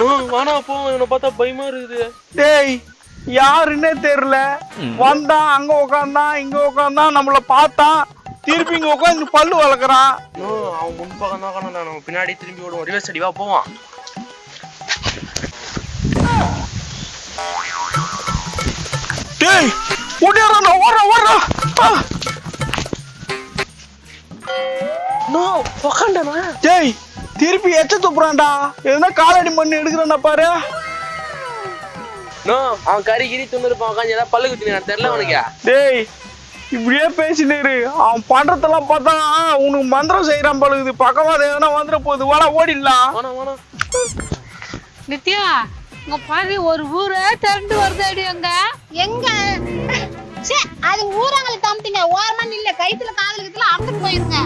நான் வானா போ இவனை பார்த்தா பயமா இருக்குது. டேய் யாருன்னே தெரியல? வந்தான் அங்க உட்காந்தான் இங்க உட்காந்தான் நம்மள பார்த்தான் திருப்பி இங்க உட்காந்து பல்லு வளர்க்குறான். நோ, அவன் முன்பக்கம் தான் நம்ம பின்னாடி திரும்பி ஓடுவோம் ரிவர்ஸ் அடி வா போவான். டேய் உக்காண்டனா டேய் திருப்பி எச்ச துப்புறான்டா. எதுனா காலடி மண் எடுக்கிறேன்னா பாரு. நோ அவன் கறி கிரி துண்ணு இருப்பான் உட்காந்து ஏதாவது பல்லு குத்தி நான் தெரியல உனக்கு. டேய் இப்படியே பேசினேரு அவன் பண்றதெல்லாம் பார்த்தா உனக்கு மந்திரம் செய்யறான் பழகுது பக்கவாத எதனா வந்துட போகுது. வாடா ஓடிடலாம். நித்யா உங்க பாரு ஒரு ஊரே திரண்டு வருது அடி அங்க. எங்க? ச்சே அது ஊரங்களை தம்பிங்க ஓரமா நில்ல. கைத்துல காதலுக்குல அறுந்துட்டு போயிருங்க.